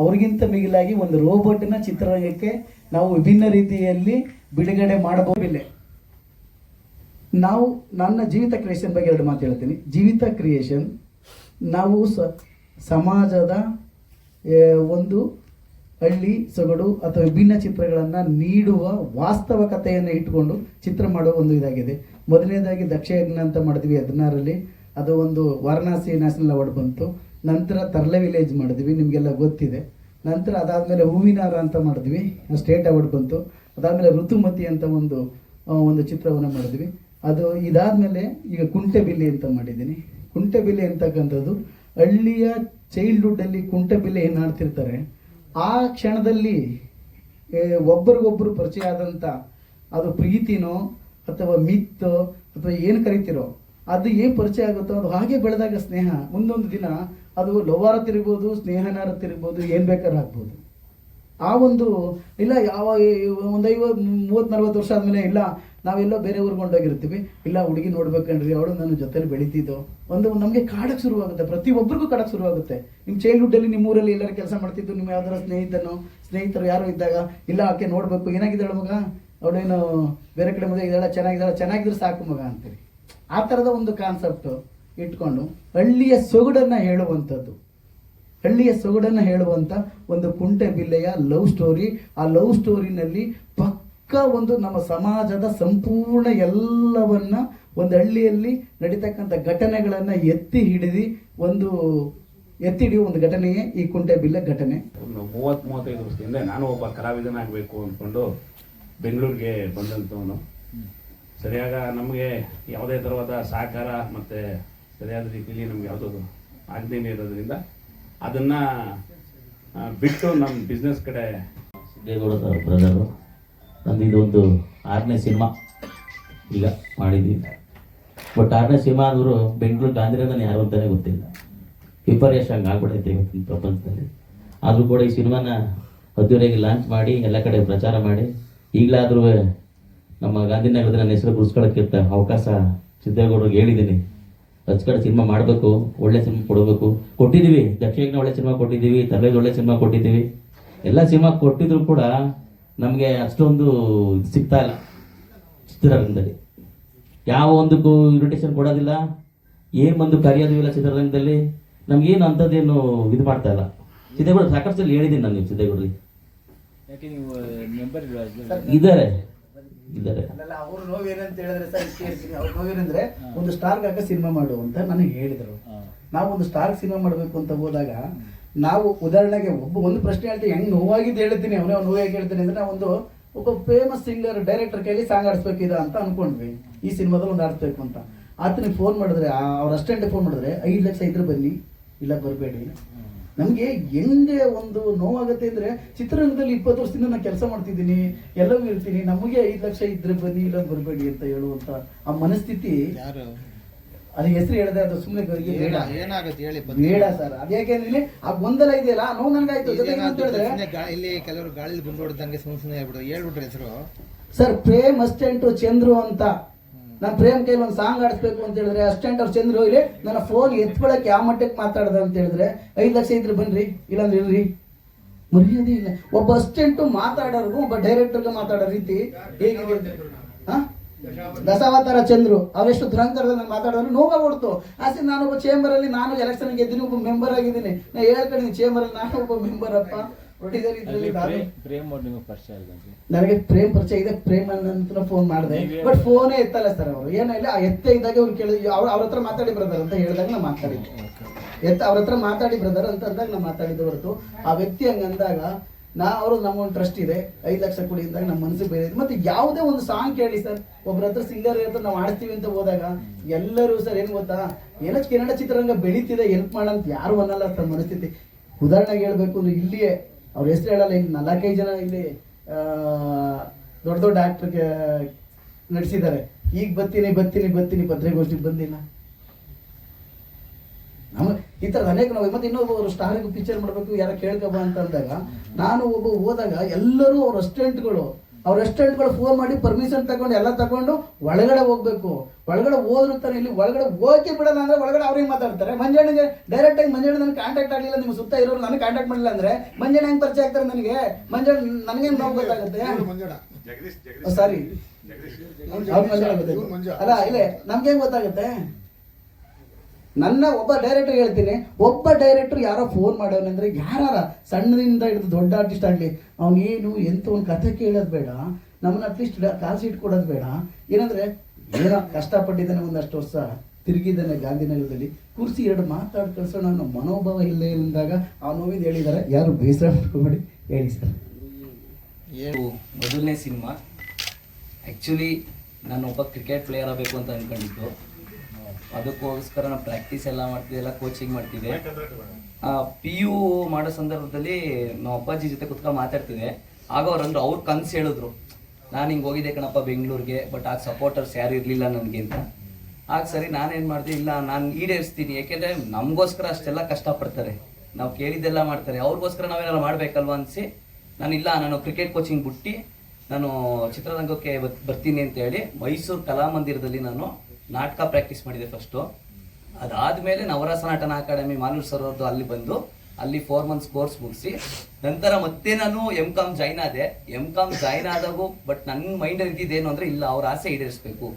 ಅದಕ್ಕಿಂತ ಮಿಗಿಲಾಗಿ ಒಂದು ರೋಬೋಟ್ನ ಚಿತ್ರರಂಗಕ್ಕೆ ನಾವು ವಿಭಿನ್ನ ರೀತಿಯಲ್ಲಿ ಬಿಡುಗಡೆ ಮಾಡಬಹುದಿಲ್ಲ. ನಾವು ನನ್ನ ಜೀವಿತ ಕ್ರಿಯೇಷನ್ ಬಗ್ಗೆ ಎರಡು ಮಾತು ಹೇಳ್ತೀನಿ. ಜೀವಿತ ಕ್ರಿಯೇಷನ್ ನಾವು ಸಮಾಜದ ಒಂದು ಹಳ್ಳಿ, ಸೊಗಡು ಅಥವಾ ವಿಭಿನ್ನ ಚಿತ್ರಗಳನ್ನು ನೀಡುವ ವಾಸ್ತವಕತೆಯನ್ನು ಇಟ್ಟುಕೊಂಡು ಚಿತ್ರ ಮಾಡುವ ಒಂದು ಇದಾಗಿದೆ. ಮೊದಲನೇದಾಗಿ ದಕ್ಷಯಜ್ಞ ಅಂತ ಮಾಡಿದ್ವಿ ಹದಿನಾರಲ್ಲಿ. ಅದು ಒಂದು ವಾರಣಾಸಿ ನ್ಯಾಷನಲ್ ಅವಾರ್ಡ್ ಬಂತು. ನಂತರ ತರ್ಲೆ ವಿಲೇಜ್ ಮಾಡಿದ್ವಿ. ನಿಮಗೆಲ್ಲ ಗೊತ್ತಿದೆ. ನಂತರ ಅದಾದಮೇಲೆ ಹೂವಿನಾರ ಅಂತ ಮಾಡಿದ್ವಿ. ಸ್ಟೇಟ್ ಅವಾರ್ಡ್ ಬಂತು. ಅದಾದಮೇಲೆ ಋತುಮತಿ ಅಂತ ಒಂದು ಒಂದು ಚಿತ್ರವನ್ನು ಮಾಡಿದ್ವಿ. ಅದು ಇದಾದಮೇಲೆ ಈಗ ಕುಂಟೆಬಿಲ್ಲೆ ಅಂತ ಮಾಡಿದ್ದೀನಿ. ಕುಂಟೆಬಿಲ್ಲೆ ಅಂತಕ್ಕಂಥದ್ದು ಹಳ್ಳಿಯ ಚೈಲ್ಡ್ಹುಡ್ಡಲ್ಲಿ ಕುಂಟೆಬಿಲ್ಲೆ ಏನು ಆಡ್ತಿರ್ತಾರೆ ಆ ಕ್ಷಣದಲ್ಲಿ ಒಬ್ಬರಿಗೊಬ್ಬರು ಪರಿಚಯ ಆದಂಥ ಅದು ಪ್ರೀತಿನೋ ಅಥವಾ ಮಿತ್ತೋ ಅಥವಾ ಏನು ಕರಿತಿರೋ, ಅದು ಏನು ಪರಿಚಯ ಆಗುತ್ತೋ ಅದು ಹಾಗೆ ಬೆಳೆದಾಗ ಸ್ನೇಹ. ಮುಂದೊಂದು ದಿನ ಅದು ಲವಾರ ತಿರುಗ್ಬೋದು, ಸ್ನೇಹನಾರ ತಿರ್ಬೋದು ಏನು ಬೇಕಾದ್ರೂ ಆಗ್ಬೋದು. ಆ ಒಂದು, ಇಲ್ಲ ಯಾವ ಒಂದು ಐವತ್ತು ಮೂವತ್ತು ನಲ್ವತ್ತು ವರ್ಷ ಆದಮೇಲೆ, ಇಲ್ಲ, ನಾವೆಲ್ಲೋ ಬೇರೆ ಊರಿಗೆ ಹೋಗಿರ್ತೀವಿ ಇಲ್ಲ, ಹುಡುಗಿ ನೋಡ್ಬೇಕಂಡ್ರಿ ಅವಳು ನನ್ನ ಜೊತೆಲಿ ಬೆಳೀತಿದ್ದೋ. ಒಂದು ನಮಗೆ ಕಾಡಕ್ಕೆ ಶುರುವಾಗುತ್ತೆ. ಪ್ರತಿಯೊಬ್ಬರಿಗೂ ಕಾಡಕ್ಕೆ ಶುರುವಾಗುತ್ತೆ. ನಿಮ್ಮ ಚೈಲ್ಡ್ಹುಡ್ಡಲ್ಲಿ ನಿಮ್ಮ ಊರಲ್ಲಿ ಎಲ್ಲರೂ ಕೆಲಸ ಮಾಡ್ತಿದ್ದು ನಿಮ್ಮ ಯಾವ್ದಾರ ಸ್ನೇಹಿತನೋ, ಸ್ನೇಹಿತರು ಯಾರು ಇದ್ದಾಗ, ಇಲ್ಲ, ಆಕೆ ನೋಡಬೇಕು, ಏನಾಗಿದ್ದಾಳೆ ಮಗ? ಅವಳೇನು ಬೇರೆ ಕಡೆ ಮುಂದೆ ಇದ್ದಾಳೆ? ಚೆನ್ನಾಗಿದ್ದಾಳೆ? ಚೆನ್ನಾಗಿದ್ರೆ ಸಾಕು ಮಗ ಅಂತೀರಿ. ಆ ಥರದ ಒಂದು ಕಾನ್ಸೆಪ್ಟು ಇಟ್ಕೊಂಡು ಹಳ್ಳಿಯ ಸೊಗಡನ್ನು ಹೇಳುವಂಥದ್ದು. ಹಳ್ಳಿಯ ಸೊಗಡನ್ನು ಹೇಳುವಂಥ ಒಂದು ಕುಂಟೆ ಬಿಲ್ಲೆಯ ಲವ್ ಸ್ಟೋರಿ. ಆ ಲವ್ ಸ್ಟೋರಿನಲ್ಲಿ ಪಕ್ಕ ಒಂದು ನಮ್ಮ ಸಮಾಜದ ಸಂಪೂರ್ಣ ಎಲ್ಲವನ್ನ ಒಂದು ಹಳ್ಳಿಯಲ್ಲಿ ನಡೀತಕ್ಕಂಥ ಘಟನೆಗಳನ್ನು ಎತ್ತಿ ಹಿಡಿದು ಒಂದು ಎತ್ತಿ ಹಿಡಿಯುವ ಒಂದು ಘಟನೆಯೇ ಈ ಕುಂಟೆ ಬಿಲ್ಲೆ ಘಟನೆ. ಒಂದು ಮೂವತ್ತು ಮೂವತ್ತೈದು ವರ್ಷದಿಂದ ನಾನು ಒಬ್ಬ ಕಲಾವಿದನಾಗಬೇಕು ಅಂದ್ಕೊಂಡು ಬೆಂಗಳೂರಿಗೆ ಬಂದಂಥವನು. ಸರಿಯಾಗ ನಮಗೆ ಯಾವುದೇ ಥರವಾದ ಸಹಕಾರ ಮತ್ತು ಸರಿಯಾದ ರೀತಿಯಲ್ಲಿ ನಮ್ಗೆ ಯಾವುದೋ ಆಗದೇನೆ ಇರೋದ್ರಿಂದ ಅದನ್ನು ಬಿಟ್ಟು ನಮ್ಮ ಬಿಸ್ನೆಸ್ ಕಡೆ ಸಿದ್ದೇಗೌಡದ ಬ್ರದರು, ನಂದು ಇದೊಂದು ಆರನೇ ಸಿನಿಮಾ ಈಗ ಮಾಡಿದ್ದೀವಿ. ಬಟ್ ಆರನೇ ಸಿನಿಮಾ ಆದರೂ ಬೆಂಗಳೂರು ಗಾಂಧಿನಗರ ಯಾರು ಅಂತಾನೆ ಗೊತ್ತಿಲ್ಲ. ವಿಪರ್ಯಾಸ ಹಂಗೆ ಆಗ್ಬಿಡೈತೆ ಇವತ್ತಿನ ಪ್ರಪಂಚದಲ್ಲಿ. ಆದರೂ ಕೂಡ ಈ ಸಿನಿಮಾನ ಅದ್ದೂರಿಯಾಗಿ ಲಾಂಚ್ ಮಾಡಿ, ಎಲ್ಲ ಕಡೆ ಪ್ರಚಾರ ಮಾಡಿ, ಈಗಲಾದರೂ ನಮ್ಮ ಗಾಂಧಿನಗರದ ನನ್ನ ಹೆಸರು ಗುರ್ಸ್ಕೊಳ್ಳೋಕ್ಕಿಂತ ಅವಕಾಶ ಸಿದ್ದೇಗೌಡರಿಗೆ ಹೇಳಿದ್ದೀನಿ. ಕಡೆ ಸಿನಿಮಾ ಮಾಡಬೇಕು ಒಳ್ಳೆ ಸಿನಿಮಾ ಕೊಡಬೇಕು. ಕೊಟ್ಟಿದ್ದೀವಿ ದಕ್ಷಿಣ ಒಳ್ಳೆ ಸಿನಿಮಾ ಕೊಟ್ಟಿದ್ದೀವಿ ತರಬೇತಿ ಒಳ್ಳೆ ಸಿನಿಮಾ ಕೊಟ್ಟಿದ್ದೀವಿ. ಎಲ್ಲ ಸಿನಿಮಾ ಕೊಟ್ಟಿದ್ರು ಕೂಡ ನಮಗೆ ಅಷ್ಟೊಂದು ಇದು ಸಿಗ್ತಾ ಇಲ್ಲ ಚಿತ್ರರಂಗದಲ್ಲಿ. ಯಾವ ಒಂದಕ್ಕೂ ಇನ್ವಿಟೇಷನ್ ಕೊಡೋದಿಲ್ಲ ಏನು ಒಂದು ಕರೆಯೋದು ಇಲ್ಲ ಚಿತ್ರರಂಗದಲ್ಲಿ ನಮ್ಗೇನು ಅಂಥದ್ದೇನು ಇದು ಮಾಡ್ತಾ ಇಲ್ಲ. ಸಿದ್ದೇಗೌಡ ಸಾಕಷ್ಟು ಹೇಳಿದ್ದೀನಿ ನಾನು ನೀವು ಸಿದ್ದೇಗೌಡ್ರಿಗೆ. ಯಾಕೆ ನೀವು ಮೆಂಬರ್ ಇದ್ದಾರೆ. ಇದ್ದಾರೆ. ಅವರು ಏನಂತ ಹೇಳಿದ್ರೆ ಸರ್ ಕೇಳ್ತೀನಿ ಅವ್ರ ನೋವೇನಂದ್ರೆ ಒಂದು ಸ್ಟಾರ್ ಆಗ ಸಿನಿಮಾ ಮಾಡು ಅಂತ ನನಗೆ ಹೇಳಿದರು. ನಾವು ಒಂದು ಸ್ಟಾರ್ ಸಿನಿಮಾ ಮಾಡಬೇಕು ಅಂತ ಹೋದಾಗ ನಾವು ಉದಾಹರಣೆಗೆ ಒಬ್ಬ ಒಂದು ಪ್ರಶ್ನೆ ಹೇಳ್ತೀನಿ ಹೆಂಗ್ ನೋವಾಗಿದ್ದು ಹೇಳ್ತೀನಿ ಅವನೇ ನೋವಾಗಿ ಹೇಳ್ತೀನಿ ಅಂದ್ರೆ ನಾವು ಒಂದು ಒಬ್ಬ ಫೇಮಸ್ ಸಿಂಗರ್ ಡೈರೆಕ್ಟರ್ ಕೈಲಿ ಸಾಂಗ್ ಆಡಿಸ್ಬೇಕಿದ ಅಂತ ಅನ್ಕೊಂಡ್ವಿ. ಈ ಸಿನಿಮಾದಲ್ಲಿ ಒಂದು ಆಡಿಸ್ಬೇಕು ಅಂತ. ಆತನಿಗೆ ಫೋನ್ ಮಾಡಿದ್ರೆ ಅವ್ರ ಅಸ್ಟೆಂಟ್ ಫೋನ್ ಮಾಡಿದ್ರೆ ಐದು ಲಕ್ಷ ಇದ್ರೆ ಬನ್ನಿ ಇಲ್ಲ ಬರಬೇಡಿ. ನಮಗೆ ಹೆಂಗೆ ಒಂದು ನೋವಾಗತ್ತೆ ಅಂದರೆ ಚಿತ್ರರಂಗದಲ್ಲಿ ಇಪ್ಪತ್ತು ವರ್ಷದಿಂದ ನಾನು ಕೆಲಸ ಮಾಡ್ತಿದ್ದೀನಿ ಎಲ್ಲವೂ ಇರ್ತೀನಿ ನಮಗೆ ಐದು ಲಕ್ಷ ಇದ್ರೆ ಬನ್ನಿ ಇಲ್ಲ ಬರಬೇಡಿ ಅಂತ ಹೇಳುವಂತ ಆ ಮನಸ್ಥಿತಿ. ಯಾರು? ಅದು ಹೆಸರು ಹೇಳಿದೆ ಅದು ಸುಮ್ಮನೆ ಬೇಡ. ಏನಾಗುತ್ತೆ ಹೇಳಿ ಬೇಡ ಸರ್. ಅದ್ಯಾಕೆಂದ್ರೆ ಆ ಗೊಂದಲ ಇದೆಯಲ್ಲ ಆ ನೋವು ನನಗಾಯ್ತು. ಜೊತೆಗೆ ಅಂತ ಹೇಳಿದ್ರೆ ಇಲ್ಲಿ ಕೆಲವರು ಗಾಳಿ ಗುಂಡೋಡ್ದಂಗೆ ಸುಮ್ಮನೆ ಸುಮ್ಮನೆ ಹೇಳ್ಬಿಡು. ಹೇಳ್ಬಿಟ್ರೆ ಹೆಸರು? ಸರ್ ಪ್ರೇಮ್ ಅಸ್ಟೆಂಟು ಚಂದ್ರು ಅಂತ. ನಾನು ಪ್ರೇಮ್ ಕೈಲಿ ಒಂದು ಸಾಂಗ್ ಆಡಿಸ್ಬೇಕು ಅಂತ ಹೇಳಿದ್ರೆ ಅಸ್ಟೆಂಟ್ ಅವ್ರು ಚಂದ್ರ ಇಲ್ಲಿ ನನ್ನ ಫೋನ್ ಎತ್ಕೊಳಕ್ಕೆ ಯಾವ ಮಟ್ಟಕ್ಕೆ ಮಾತಾಡ್ದ ಅಂತ ಹೇಳಿದ್ರೆ, ಐದು ಲಕ್ಷ ಇದ್ರೆ ಬನ್ರಿ, ಇಲ್ಲಾಂದ್ರೆ ಇಲ್ರಿ. ಮರ್ಯಾದೆ ಇಲ್ಲ. ಒಬ್ಬ ಅಸ್ಟೆಂಟು ಮಾತಾಡೋರ್ಗು, ಒಬ್ಬ ಡೈರೆಕ್ಟರ್ಗೆ ಮಾತಾಡೋ ರೀತಿ ಹೇಗಿದೆ? ಹಾ? ದಶಾವತಾರ ಚಂದ್ರು ಅವೆಷ್ಟು ದುರಂಕರದಲ್ಲಿ ನಾನು ನೋವಾಗ ಕೊಡ್ತು ಆಸೆ, ನಾನೊಬ್ಬ ಚೇಂಬರ್ ಅಲ್ಲಿ, ನಾನು ಎಲೆಕ್ಷನ್ ಗೆದ್ದೀನಿ, ಒಬ್ಬ ಮೆಂಬರ್ ಆಗಿದ್ದೀನಿ. ನಾ ಹೇಳ್ಕೊಂಡಿದ್ದೀನಿ ಚೇಂಬರ್ ಅಲ್ಲಿ ನಾನು ಒಬ್ಬ ಮೆಂಬರ್ ನನಗೆ ಪ್ರೇಮ್ ಪರಿಚಯ ಇದೆ ಪ್ರೇಮ್ ಅಂತ ಫೋನ್ ಮಾಡಿದೆ. ಬಟ್ ಫೋನೇ ಎತ್ತಲ್ಲ ಸರ್ ಅವರು. ಏನಿಲ್ಲ ಆ ಎತ್ತ ಇದ್ದಾಗ ಅವ್ರು ಕೇಳಿದ್ವಿ ಅವ್ರು ಅವ್ರ ಹತ್ರ ಮಾತಾಡಿ ಬ್ರದರ್ ಅಂತ ಹೇಳಿದಾಗ ನಾ ಮಾತಾಡಿದ್ದೆ. ಎತ್ತ ಅವ್ರ ಹತ್ರ ಮಾತಾಡಿ ಬ್ರದರ್ ಅಂತ ಅಂದಾಗ ನಾ ಮಾತಾಡಿದ್ದು ಹೊರತು. ಆ ವ್ಯಕ್ತಿ ಹಂಗಂದಾಗ ನಾ ಅವರು ನಮ್ಮ ಒಂದು ಟ್ರಸ್ಟ್ ಇದೆ. ಐದು ಲಕ್ಷ ಕೊಡಿ ಅಂದಾಗ ನಮ್ಮ ಮನಸ್ಸಿಗೆ ಬೇರೆ ಮತ್ತೆ ಯಾವುದೇ ಒಂದು ಸಾಂಗ್ ಕೇಳಿ ಸರ್ ಒಬ್ರ ಹತ್ರ ಸಿಂಗರ್ ನಾವು ಆಡ್ತೀವಿ ಅಂತ ಹೋದಾಗ ಎಲ್ಲರೂ ಸರ್ ಏನ್ ಗೊತ್ತಾ? ಏನೋ ಕನ್ನಡ ಚಿತ್ರರಂಗ ಬೆಳೀತಿದೆ ಹೆಲ್ಪ್ ಮಾಡಂತ ಯಾರು ಅನ್ನಲ್ಲ ಸರ್ ಮನಸ್ಥಿತಿ. ಉದಾಹರಣೆಗೆ ಹೇಳ್ಬೇಕು ಅಂದ್ರೆ ಇಲ್ಲಿಯೇ ಅವ್ರ ಹೆಸರು ಹೇಳಲ್ಲ ಇನ್ನು ನಾಲ್ಕೈದು ಜನ ಇಲ್ಲಿ ದೊಡ್ಡ ದೊಡ್ಡ ಆಕ್ಟರ್ ನಡೆಸಿದ್ದಾರೆ. ಈಗ ಬತ್ತೀನಿ ಬತ್ತೀನಿ ಬರ್ತೀನಿ ಪತ್ರಿಕೋಷ್ಠಿಗೆ ಬಂದಿಲ್ಲ. ನಮ್ಮ, ಈ ಥರದ ಅನೇಕ ನಾವು, ಮತ್ತೆ ಇನ್ನೊಬ್ಬರು ಸ್ಟಾರಿಗೆ ಪಿಕ್ಚರ್ ಮಾಡಬೇಕು, ಯಾರ ಕೇಳ್ಕೊಬ ಅಂತ ಅಂದಾಗ, ನಾನು ಒಬ್ಬ ಹೋದಾಗ ಎಲ್ಲರೂ ಅವ್ರ ಅಸ್ಟೆಂಟ್ಗಳು ಅವ್ರ ರೆಸ್ಟೋರೆಂಟ್ಗಳು ಫೋನ್ ಮಾಡಿ ಪರ್ಮಿಷನ್ ತಗೊಂಡು ಎಲ್ಲ ತಗೊಂಡು ಒಳಗಡೆ ಹೋಗ್ಬೇಕು. ಒಳಗಡೆ ಹೋದ್ರು ತಾನೆ ಇಲ್ಲಿ ಒಳಗಡೆ ಹೋಗಿ ಬಿಡಲ್ಲ ಅಂದ್ರೆ ಒಳಗಡೆ ಅವ್ರಿಗೆ ಮಾತಾಡ್ತಾರೆ. ಮಂಜಣ್ಣಗೆ ಡೈರೆಕ್ಟ್ ಆಗಿ ಮಂಜಣ್ಣ ನನಗೆ ಕಾಂಟ್ಯಾಕ್ಟ್ ಆಗಲಿಲ್ಲ ನಿಮ್ಮ ಸುತ್ತ ಇರೋರು ನನಗೆ ಕಾಂಟ್ಯಾಕ್ಟ್ ಮಾಡಿಲ್ಲ ಅಂದ್ರೆ ಮಂಜಣ್ಣ ಹೆಂಗ್ ಪರಿಚಯ ಆಗ್ತಾರೆ ನನಗೆ? ಮಂಜಣ್ಣ ನನಗೆ ನೋವು ಗೊತ್ತಾಗುತ್ತೆ? ಸಾರಿ. ಅಲ್ಲ ಇಲ್ಲೇ ನಮ್ಗೆ ಹೆಂಗ್ ಗೊತ್ತಾಗುತ್ತೆ? ನನ್ನ ಒಬ್ಬ ಡೈರೆಕ್ಟರ್ ಹೇಳ್ತೀನಿ, ಒಬ್ಬ ಡೈರೆಕ್ಟರ್ ಯಾರೋ ಫೋನ್ ಮಾಡೋನಂದ್ರೆ ಯಾರ ಸಣ್ಣದಿಂದ ಹಿಡಿದು ದೊಡ್ಡ ಆರ್ಟಿಸ್ಟ್ ಆಗಲಿ ಏನು, ಎಂತ ಒಂದು ಕಥೆ ಕೇಳೋದು ಬೇಡ, ನಮ್ಮನ್ನ ಅಟ್ಲೀಸ್ಟ್ ಕಾಸು ಸೀಟ್ ಕೊಡೋದು ಬೇಡ. ಏನಂದ್ರೆ, ಏನೋ ಕಷ್ಟಪಟ್ಟಿದ್ದಾನೆ ಒಂದಷ್ಟು ವರ್ಷ, ತಿರುಗಿದ್ದಾನೆ ಗಾಂಧಿನಗರದಲ್ಲಿ ಕುರ್ಸಿ ಎರಡು ಮಾತಾಡಿ ಕಳಿಸೋಣ ಅನ್ನೋ ಮನೋಭಾವ ಇಲ್ಲೇ ಅಂದಾಗ ಆ ನೋವಿಂದ ಹೇಳಿದ್ದಾರೆ. ಯಾರು ಬೇಸರ ಮಾಡ್ಕೊಬೇಡಿ ಹೇಳಿ ಸರ್. ಏನು ಮೊದಲನೇ ಸಿನಿಮಾ. ಆ್ಯಕ್ಚುಲಿ ನಾನು ಒಬ್ಬ ಕ್ರಿಕೆಟ್ ಪ್ಲೇಯರ್ ಆಗಬೇಕು ಅಂತ ಅಂದ್ಕೊಂಡಿದ್ದು ಅದಕ್ಕೋಸ್ಕರ ನಾವು ಪ್ರಾಕ್ಟೀಸ್ ಎಲ್ಲ ಮಾಡ್ತಿದ್ದೆ ಎಲ್ಲ ಕೋಚಿಂಗ್ ಮಾಡ್ತಿದ್ದೆ ಪಿ ಯು ಮಾಡೋ ಸಂದರ್ಭದಲ್ಲಿ ನಮ್ಮ ಅಪ್ಪಾಜಿ ಜೊತೆ ಕುತ್ಕೊಂಡು ಮಾತಾಡ್ತಿದ್ದೆ. ಆಗ ಅವ್ರು ಅಂದ್ರು ಅವ್ರು ಕನ್ಸು ಹೇಳಿದ್ರು ನಾನು ಹಿಂಗೆ ಹೋಗಿದ್ದೆ ಕಣಪ್ಪ ಬೆಂಗಳೂರಿಗೆ ಬಟ್ ಆಗ ಸಪೋರ್ಟರ್ಸ್ ಯಾರು ಇರಲಿಲ್ಲ ನನಗೆ ಅಂತ. ಆಗ ಸರಿ ನಾನೇನು ಮಾಡಿದೆ ಇಲ್ಲ ನಾನು ಈಡೇರಿಸ್ತೀನಿ. ಯಾಕೆಂದರೆ ನಮಗೋಸ್ಕರ ಅಷ್ಟೆಲ್ಲ ಕಷ್ಟಪಡ್ತಾರೆ. ನಾವು ಕೇಳಿದ್ದೆಲ್ಲ ಮಾಡ್ತಾರೆ. ಅವ್ರಿಗೋಸ್ಕರ ನಾವೇನಾರು ಮಾಡಬೇಕಲ್ವ ಅನಿಸಿ ನಾನು ಇಲ್ಲ ನಾನು ಕ್ರಿಕೆಟ್ ಕೋಚಿಂಗ್ ಬಿಟ್ಟು ನಾನು ಚಿತ್ರರಂಗಕ್ಕೆ ಬರ್ತೀನಿ ಅಂತ ಹೇಳಿ ಮೈಸೂರು ಕಲಾಮಂದಿರದಲ್ಲಿ ನಾನು ನಾಟಕ ಪ್ರಾಕ್ಟೀಸ್ ಮಾಡಿದೆ ಫಸ್ಟು ಅದಾದಮೇಲೆ ನವರಸ ನಾಟನ ಅಕಾಡೆಮಿ ಮಾಲೂರ್ ಸರ್ ಅವ್ರದ್ದು ಅಲ್ಲಿ ಬಂದು, ಅಲ್ಲಿ ಫೋರ್ ಮಂತ್ಸ್ ಕೋರ್ಸ್ ಮುಗಿಸಿ, ನಂತರ ಮತ್ತೆ ನಾನು ಎಂ ಕಾಮ್ ಜಾಯ್ನ್ ಆದೆ. ಎಂ ಕಾಮ್ ಜಾಯ್ನ್ ಆದಾಗೂ ಬಟ್ ನನ್ನ ಮೈಂಡಲ್ಲಿ ಇದ್ದಿದ್ದೇನು ಅಂದರೆ ಇಲ್ಲ, ಅವ್ರ ಆಸೆ ಈಡೇರಿಸಬೇಕು.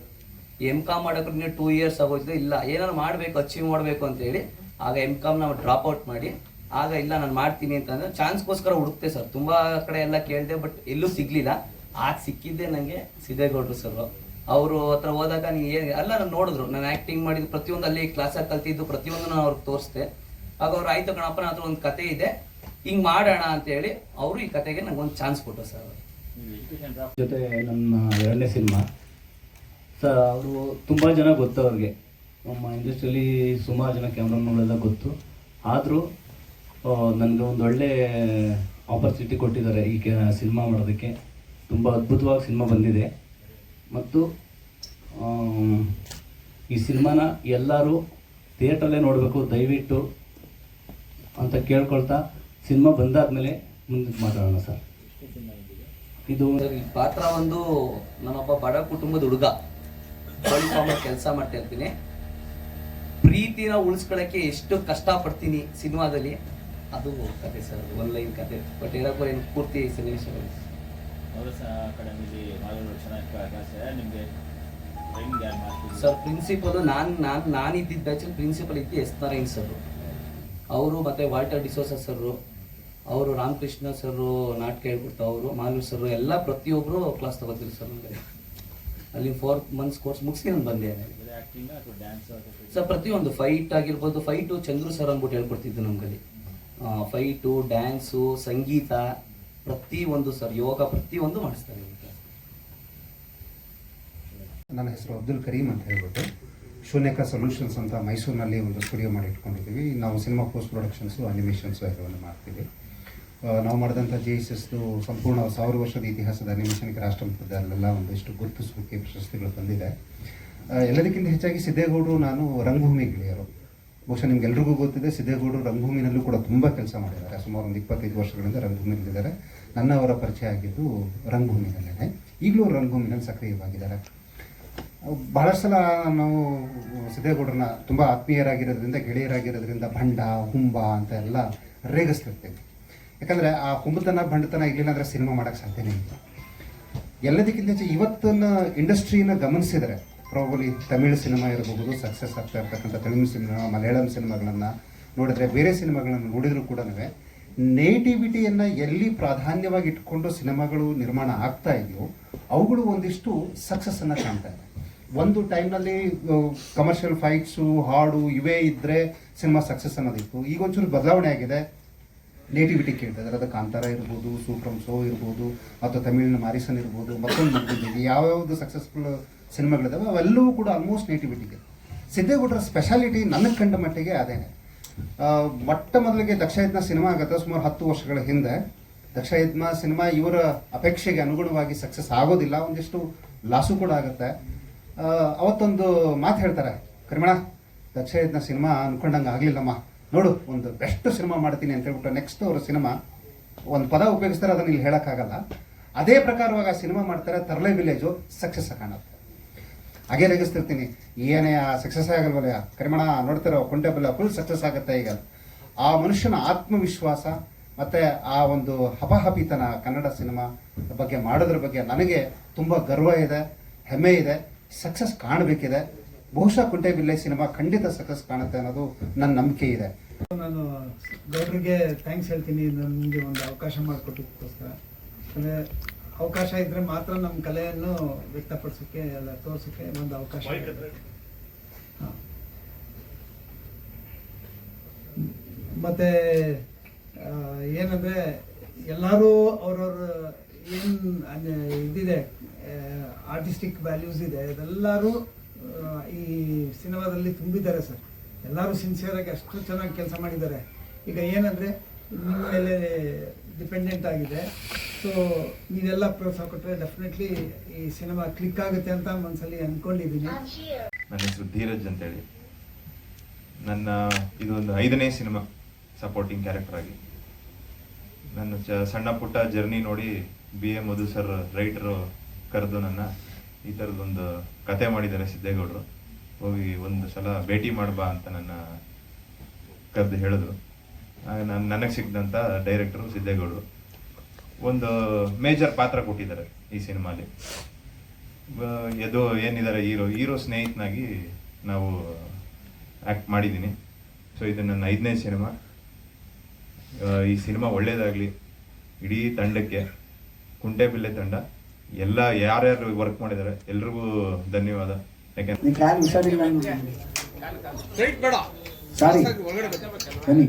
ಎಂ ಕಾಮ್ ಮಾಡೋಕೆ ಟೂ ಇಯರ್ಸ್ ಆಗೋಯ್ತು, ಇಲ್ಲ, ಏನಾದ್ರು ಮಾಡಬೇಕು ಅಚೀವ್ ಮಾಡಬೇಕು ಅಂತ ಹೇಳಿ, ಆಗ ಎಂ ಕಾಮ್ ನಾವು ಡ್ರಾಪ್ ಔಟ್ ಮಾಡಿ, ಆಗ ಇಲ್ಲ, ನಾನು ಮಾಡ್ತೀನಿ ಅಂತಂದರೆ ಚಾನ್ಸ್ಗೋಸ್ಕರ ಹುಡುಕ್ತೆ ಸರ್ ತುಂಬ ಕಡೆ ಎಲ್ಲ ಕೇಳಿದೆ ಬಟ್ ಎಲ್ಲೂ ಸಿಗ್ಲಿಲ್ಲ. ಆಗ ಸಿಕ್ಕಿದ್ದೆ ನನಗೆ ಸಿದ್ದೇಗೌಡರು ಸರ್ ಅವರು ಹತ್ರ ಹೋದಾಗ ನೀವು ಏನು ಎಲ್ಲ ನಾನು ನೋಡಿದ್ರು. ನಾನು ಆ್ಯಕ್ಟಿಂಗ್ ಮಾಡಿದ ಪ್ರತಿಯೊಂದು ಅಲ್ಲಿ ಕ್ಲಾಸಾಗಿ ಕಲ್ತಿದ್ದು ಪ್ರತಿಯೊಂದು ನಾನು ಅವ್ರಿಗೆ ತೋರಿಸ್ದೆ. ಆಗ ಅವ್ರು, ಆಯ್ತು ಕಣಪ್ಪ ಹತ್ರ ಒಂದು ಕತೆ ಇದೆ. ಹಿಂಗೆ ಮಾಡೋಣ ಅಂತೇಳಿ ಅವರು ಈ ಕತೆಗೆ ಒಂದು ಚಾನ್ಸ್ ಕೊಟ್ಟರು ಸರ್ ಅವರು. ಜೊತೆ ನಮ್ಮ ಎರಡನೇ ಸಿನಿಮಾ ಸರ್ ಅವರು ತುಂಬ ಜನ ಗೊತ್ತು ಅವ್ರಿಗೆ. ನಮ್ಮ ಇಂಡಸ್ಟ್ರಿಯಲ್ಲಿ ಸುಮಾರು ಜನ ಕ್ಯಾಮ್ರಾಮನ್ಗಳೆಲ್ಲ ಗೊತ್ತು. ಆದರೂ ನನಗೆ ಒಂದು ಒಳ್ಳೆ ಆಪರ್ಚುನಿಟಿ ಕೊಟ್ಟಿದ್ದಾರೆ ಈ ಸಿನಿಮಾ ಮಾಡೋದಕ್ಕೆ. ತುಂಬ ಅದ್ಭುತವಾಗಿ ಸಿನಿಮಾ ಬಂದಿದೆ. ಮತ್ತು ಈ ಸಿನಿಮಾನ ಎಲ್ಲರೂ ಥಿಯೇಟ್ರಲ್ಲೇ ನೋಡಬೇಕು, ದಯವಿಟ್ಟು ಅಂತ ಕೇಳ್ಕೊಳ್ತಾ ಸಿನಿಮಾ ಬಂದಾದ್ಮೇಲೆ ಮುಂದಕ್ಕೆ ಮಾತಾಡೋಣ ಸರ್. ಇದು ಈ ಪಾತ್ರ ಒಂದು ನಮ್ಮಪ್ಪ ಬಡ ಕುಟುಂಬದ ಹುಡುಗ ಕೆಲಸ ಮಾಡ್ತಾ ಇರ್ತೀನಿ. ಪ್ರೀತಿನ ಉಳಿಸ್ಕೊಳ್ಳೋಕ್ಕೆ ಎಷ್ಟು ಕಷ್ಟಪಡ್ತೀನಿ ಸಿನಿಮಾದಲ್ಲಿ, ಅದು ಕತೆ ಸರ್, ಒನ್ ಲೈನ್ ಕತೆ. ಬಟ್ ಹೇಳಕ್ಕೂ ಏನು ಪೂರ್ತಿ ಸನ್ನಿವೇಶಗಳು? ಅಕಾಡೆಮಿಲಿ ಚೆನ್ನಾಗಿ ನಿಮಗೆ ಟ್ರೈನಿಂಗ್ ಯಾರು ಮಾಡ್ತಿದ್ರು ಸರ್ ಪ್ರಿನ್ಸಿಪಲ್ ನಾನು ನಾನು ನಾನು ಇದ್ದಿದ್ದ ಬ್ಯಾಚಲ್ಲಿ ಪ್ರಿನ್ಸಿಪಲ್ ಇದ್ದು ಎಸ್ ನಾರಾಯಣ್ ಸರ್ ಅವರು ಮತ್ತೆ ವಾಲ್ಟರ್ ಡಿಸೋಸ ಸರ್ ಅವರು ರಾಮಕೃಷ್ಣ ಸರ್ ನಾಟಕ ಹೇಳ್ಕೊಡ್ತಾ ಅವರು ಮಾಲೂರು ಸರ್ ಎಲ್ಲ ಪ್ರತಿಯೊಬ್ಬರು ಕ್ಲಾಸ್ ತಗೋತಿದ್ರು ಸರ್ ನನಗೆ ಅಲ್ಲಿ ಫೋರ್ ಮಂತ್ಸ್ ಕೋರ್ಸ್ ಮುಗಿಸಿ ನಾನು ಬಂದೆ. ಸರ್ ಪ್ರತಿಯೊಂದು ಫೈಟ್ ಆಗಿರ್ಬೋದು ಫೈಟು ಚಂದ್ರು ಸರ್ ಅಂದ್ಬಿಟ್ಟು ಹೇಳ್ಕೊಡ್ತಿದ್ದು ನಮ್ಗಲ್ಲಿ. ಫೈಟು ಡ್ಯಾನ್ಸು ಸಂಗೀತ ಪ್ರತಿಯೊಂದು ಸರ್, ಯೋಗ ಪ್ರತಿಯೊಂದು ಮಾಡಿಸ್ತಾರೆ ನನ್ನ ಹೆಸರು ಅಬ್ದುಲ್ ಕರೀಂ ಅಂತ ಹೇಳ್ಬಿಟ್ಟು ಶೂನ್ಯಕ ಸೊಲ್ಯೂಷನ್ಸ್ ಅಂತ ಮೈಸೂರಿನಲ್ಲಿ ಒಂದು ಸ್ಟುಡಿಯೋ ಮಾಡಿ ಇಟ್ಕೊಂಡಿದ್ದೀವಿ. ನಾವು ಸಿನಿಮಾ ಪೋಸ್ಟ್ ಪ್ರೊಡಕ್ಷನ್ಸು, ಅನಿಮೇಷನ್ಸು ಎಲ್ಲವನ್ನು ಮಾಡ್ತೀವಿ. ನಾವು ಮಾಡಿದಂಥ ಜೆ ಎಸ್ ಎಸ್ದು ಸಂಪೂರ್ಣ ಸಾವಿರ ವರ್ಷದ ಇತಿಹಾಸದ ಅನಿಮೇಷನ್ಗೆ ರಾಷ್ಟ್ರಮಟ್ಟದಲ್ಲೆಲ್ಲ ಒಂದಿಷ್ಟು ಗುರುತಿಸುವಿಕೆ ಪ್ರಶಸ್ತಿಗಳು ಬಂದಿದೆ ಎಲ್ಲದಕ್ಕಿಂತ ಹೆಚ್ಚಾಗಿ ಸಿದ್ದೇಗೌಡರು ನಾನು ರಂಗಭೂಮಿ ಗೆಳೆಯರು. ಬಹುಶಃ ನಿಮ್ಗೆಲ್ರಿಗೂ ಗೊತ್ತಿದೆ, ಸಿದ್ದೇಗೌಡರು ರಂಗಭೂಮಿನಲ್ಲೂ ಕೂಡ ತುಂಬ ಕೆಲಸ ಮಾಡಿದ್ದಾರೆ. ಸುಮಾರು ಒಂದು ಇಪ್ಪತ್ತೈದು ವರ್ಷಗಳಿಂದ ರಂಗಭೂಮಿಯಲ್ಲಿದ್ದಾರೆ. ನನ್ನ ಅವರ ಪರಿಚಯ ಆಗಿದ್ದು ರಂಗಭೂಮಿನಲ್ಲೇ ಈಗಲೂ ರಂಗಭೂಮಿನಲ್ಲಿ ಸಕ್ರಿಯವಾಗಿದ್ದಾರೆ. ಬಹಳಷ್ಟು ಸಲ ನಾವು ಸಿದ್ದೇಗೌಡರನ್ನ ತುಂಬ ಆತ್ಮೀಯರಾಗಿರೋದ್ರಿಂದ, ಗೆಳೆಯರಾಗಿರೋದ್ರಿಂದ ಭಂಡ, ಹುಂಬ ಅಂತ ಎಲ್ಲ ರೇಗಿಸ್ತಿರ್ತೀವಿ. ಯಾಕಂದರೆ ಆ ಹುಂಬತನ, ಭಂಡತನ ಅಂದರೆ ಸಿನಿಮಾ ಮಾಡೋಕ್ಕೆ ಸಾಧ್ಯನೇ ಇಲ್ಲ. ಎಲ್ಲದಕ್ಕಿಂತ ಹೆಚ್ಚು ಇವತ್ತಿನ ಇಂಡಸ್ಟ್ರಿನ ಗಮನಿಸಿದರೆ ಪ್ರಾಬಲಿ ತಮಿಳು ಸಿನಿಮಾ ಇರಬಹುದು ಸಕ್ಸಸ್ ಆಗ್ತಾ ಇರ್ತಕ್ಕಂಥ ತಮಿಳು ಸಿನಿಮಾ, ಮಲಯಾಳಂ ಸಿನಿಮಾಗಳನ್ನು ನೋಡಿದ್ರೆ ಬೇರೆ ಸಿನಿಮಾಗಳನ್ನು ನೋಡಿದರೂ ಕೂಡ ನೇಟಿವಿಟಿಯನ್ನು ಎಲ್ಲಿ ಪ್ರಾಧಾನ್ಯವಾಗಿ ಇಟ್ಕೊಂಡು ಸಿನಿಮಾಗಳು ನಿರ್ಮಾಣ ಆಗ್ತಾ ಇದೆಯೋ ಅವುಗಳು ಒಂದಿಷ್ಟು ಸಕ್ಸಸ್ಸನ್ನು ಕಾಣ್ತಾ ಇದೆ. ಒಂದು ಟೈಮ್ನಲ್ಲಿ ಕಮರ್ಷಿಯಲ್ ಫೈಟ್ಸು ಹಾಡು ಇವೇ ಇದ್ದರೆ ಸಿನಿಮಾ ಸಕ್ಸಸ್ ಅನ್ನೋದಿತ್ತು. ಈಗ ಒಂಚೂರು ಬದಲಾವಣೆ ಆಗಿದೆ. ನೇಟಿವಿಟಿ ಕೇಳ್ತಾ ಇದ್ದಾರೆ. ಅದು ಕಾಂತಾರ ಇರ್ಬೋದು ಸೂಪ್ರಮ್ ಸೋ ಇರ್ಬೋದು, ಅಥವಾ ತಮಿಳಿನ ಮಾರಿಸನ್ ಇರ್ಬೋದು, ಮತ್ತೊಂದು ಯಾವ ಯಾವ್ಯಾವುದು ಸಕ್ಸಸ್ಫುಲ್ ಸಿನಿಮಾಗಳಿದಾವೆ, ಅವೆಲ್ಲವೂ ಕೂಡ ಆಲ್ಮೋಸ್ಟ್ ನೇಟಿವಿಟಿಗೆ. ಸಿದ್ದೇಗೌಡರ ಸ್ಪೆಷಾಲಿಟಿ ನನಗೆ ಕಂಡ ಮಟ್ಟಿಗೆ ಅದೇನೆ. ಮೊಟ್ಟ ಮೊದಲಿಗೆ ದಕ್ಷಯತ್ನ ಸಿನಿಮಾ ಆಗತ್ತೆ, ಸುಮಾರು ಹತ್ತು ವರ್ಷಗಳ ಹಿಂದೆ. ದಕ್ಷಯತ್ನ ಸಿನಿಮಾ ಇವರ ಅಪೇಕ್ಷೆಗೆ ಅನುಗುಣವಾಗಿ ಸಕ್ಸಸ್ ಆಗೋದಿಲ್ಲ, ಒಂದಿಷ್ಟು ಲಾಸು ಕೂಡ ಆಗುತ್ತೆ. ಅವತ್ತೊಂದು ಮಾತು ಹೇಳ್ತಾರೆ. ಕರಿಮಣ, ದಕ್ಷಯತ್ನ ಸಿನಿಮಾ ಅನ್ಕೊಂಡಂಗೆ ಆಗಲಿಲ್ಲಮ್ಮ. ನೋಡು, ಒಂದು ಬೆಸ್ಟ್ ಸಿನಿಮಾ ಮಾಡ್ತೀನಿ ಅಂತ ಹೇಳ್ಬಿಟ್ಟು ನೆಕ್ಸ್ಟ್ ಅವರ ಸಿನಿಮಾ, ಒಂದು ಪದ ಉಪಯೋಗಿಸ್ತಾರೆ, ಅದನ್ನ ಇಲ್ಲಿ ಹೇಳೋಕ್ಕಾಗಲ್ಲ. ಅದೇ ಪ್ರಕಾರವಾಗಿ ಆ ಸಿನಿಮಾ ಮಾಡ್ತಾರೆ, ತರಲೆ ವಿಲೇಜು ಸಕ್ಸಸ್ ಕಾಣುತ್ತೆ. ಹಾಗೆ ರೇಗಿಸ್ತಿರ್ತೀನಿ ಏನೇ ಸಕ್ಸಸ್ ಆಗಲ್ವಲ್ಲ ಕರಿಮಣ ನೋಡ್ತಿರೋ ಕುಂಟೆಬಲ್ಲ ಫುಲ್ ಸಕ್ಸಸ್ ಆಗುತ್ತೆ ಈಗ. ಆ ಮನುಷ್ಯನ ಆತ್ಮವಿಶ್ವಾಸ ಮತ್ತೆ ಆ ಒಂದು ಹಪಹಪಿತನ ಕನ್ನಡ ಸಿನಿಮಾ ಬಗ್ಗೆ ಮಾಡೋದ್ರ ಬಗ್ಗೆ ನನಗೆ ತುಂಬ ಗರ್ವ ಇದೆ, ಹೆಮ್ಮೆ ಇದೆ. ಸಕ್ಸಸ್ ಕಾಣಬೇಕಿದೆ. ಬಹುಶಃ ಕುಂಟೆಬಿಲ್ಲೆ ಸಿನಿಮಾ ಖಂಡಿತ ಸಕ್ಸಸ್ ಕಾಣುತ್ತೆ ಅನ್ನೋದು ನನ್ನ ನಂಬಿಕೆ ಇದೆ. ನಾನು ಗೌಡ್ರಿಗೆ ಥ್ಯಾಂಕ್ಸ್ ಹೇಳ್ತೀನಿ. ನನಗೆ ಒಂದು ಅವಕಾಶ ಮಾಡಿಕೊಟ್ಟಿದ್ದಕ್ಕೋಸ್ಕರ. ಅಂದರೆ ಅವಕಾಶ ಇದ್ರೆ ಮಾತ್ರ ನಮ್ಮ ಕಲೆಯನ್ನು ವ್ಯಕ್ತಪಡಿಸೋಕ್ಕೆ ಎಲ್ಲ ತೋರಿಸೋಕ್ಕೆ ಒಂದು ಅವಕಾಶ. ಹಾ. ಮತ್ತೆ ಆ, ಏನಂದ್ರೆ ಎಲ್ಲರೂ ಅವ್ರವ್ರ ಏನು ಇದಿದೆ ಆರ್ಟಿಸ್ಟಿಕ್ ವ್ಯಾಲ್ಯೂಸ್ ಇದೆ ಅದೆಲ್ಲರೂ ಈ ಸಿನಿಮಾದಲ್ಲಿ ತುಂಬಿದ್ದಾರೆ ಸರ್ ಎಲ್ಲರೂ ಸಿನ್ಸಿಯರಾಗಿ ಅಷ್ಟು ಚೆನ್ನಾಗಿ ಕೆಲಸ ಮಾಡಿದ್ದಾರೆ ಈಗ ಏನಂದರೆ ಮೇಲೆ ಡಿಪೆಂಡೆಂಟ್ ಆಗಿದೆ. ಸೊ ನೀವೆಲ್ಲ ಪ್ರೋತ್ಸಾಹ ಕೊಟ್ಟರೆ ಡೆಫಿನೆಟ್ಲಿ ಈ ಸಿನಿಮಾ ಕ್ಲಿಕ್ ಆಗುತ್ತೆ ಅಂತ ಮನಸ್ಸಲ್ಲಿ ಅಂದ್ಕೊಂಡಿದ್ದೀನಿ ನನ್ನ ಹೆಸರು ಧೀರಜ್ ಅಂತೇಳಿ. ನನ್ನ ಇದೊಂದು ಐದನೇ ಸಿನಿಮಾ ಸಪೋರ್ಟಿಂಗ್ ಕ್ಯಾರೆಕ್ಟರ್ ಆಗಿ. ನನ್ನ ಚ, ಸಣ್ಣ ಪುಟ್ಟ ಜರ್ನಿ ನೋಡಿ B A Madhu sir writer ಕರೆದು ನನ್ನ ಈ ಥರದೊಂದು ಕತೆ ಮಾಡಿದ್ದಾರೆ ಸಿದ್ದೇಗೌಡರು. ಹೋಗಿ ಒಂದು ಸಲ ಭೇಟಿ ಮಾಡಬಾ ಅಂತ ನನ್ನ ಕರೆದು ಹೇಳಿದ್ರು. ನಾನು ನನಗೆ ಸಿಕ್ಕಿದಂಥ ಡೈರೆಕ್ಟರು ಸಿದ್ದೇಗೌಡರು ಒಂದು ಮೇಜರ್ ಪಾತ್ರ ಕೊಟ್ಟಿದ್ದಾರೆ ಈ ಸಿನಿಮಾಲಿ. ಎದು ಏನಿದ್ದಾರೆ ಹೀರೋ ಹೀರೋ ಸ್ನೇಹಿತನಾಗಿ ನಾವು ಆ್ಯಕ್ಟ್ ಮಾಡಿದ್ದೀನಿ ಸೊ ಇದು ನನ್ನ ಐದನೇ ಸಿನಿಮಾ. ಈ ಸಿನಿಮಾ ಒಳ್ಳೇದಾಗಲಿ ಇಡೀ ತಂಡಕ್ಕೆ ಕುಂಟೆಬಿಲ್ಲೆ ತಂಡ ಎಲ್ಲ ಯಾರ್ಯಾರು ವರ್ಕ್ ಮಾಡಿದ್ದಾರೆ ಎಲ್ರಿಗೂ ಧನ್ಯವಾದ. ಯಾಕೆಂದ್ರೆ ಸಾರಿ ಬನ್ನಿ